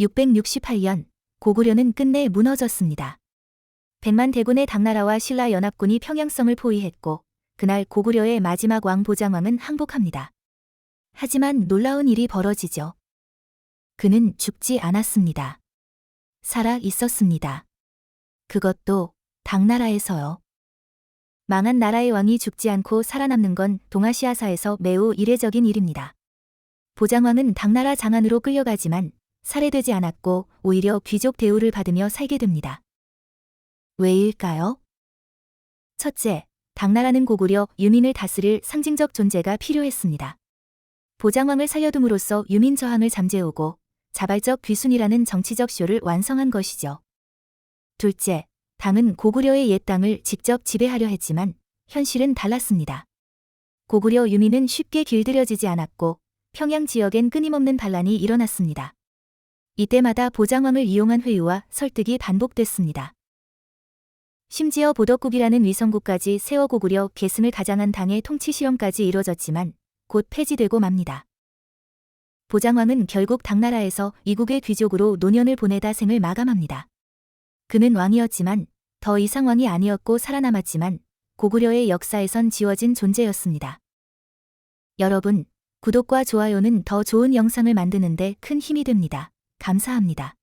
668년 고구려는 끝내 무너졌습니다. 백만 대군의 당나라와 신라 연합군이 평양성을 포위했고 그날 고구려의 마지막 왕 보장왕은 항복합니다. 하지만 놀라운 일이 벌어지죠. 그는 죽지 않았습니다. 살아 있었습니다. 그것도 당나라에서요. 망한 나라의 왕이 죽지 않고 살아남는 건 동아시아사에서 매우 이례적인 일입니다. 보장왕은 당나라 장안으로 끌려가지만 살해되지 않았고 오히려 귀족 대우를 받으며 살게 됩니다. 왜일까요? 첫째, 당나라는 고구려 유민을 다스릴 상징적 존재가 필요했습니다. 보장왕을 살려둠으로써 유민 저항을 잠재우고 자발적 귀순이라는 정치적 쇼를 완성한 것이죠. 둘째, 당은 고구려의 옛 땅을 직접 지배하려 했지만 현실은 달랐습니다. 고구려 유민은 쉽게 길들여지지 않았고 평양 지역엔 끊임없는 반란이 일어났습니다. 이때마다 보장왕을 이용한 회유와 설득이 반복됐습니다. 심지어 보덕국이라는 위성국까지 세워 고구려 계승을 가장한 당의 통치 실험까지 이뤄졌지만 곧 폐지되고 맙니다. 보장왕은 결국 당나라에서 이국의 귀족으로 노년을 보내다 생을 마감합니다. 그는 왕이었지만 더 이상 왕이 아니었고 살아남았지만 고구려의 역사에선 지워진 존재였습니다. 여러분, 구독과 좋아요는 더 좋은 영상을 만드는데 큰 힘이 됩니다. 감사합니다.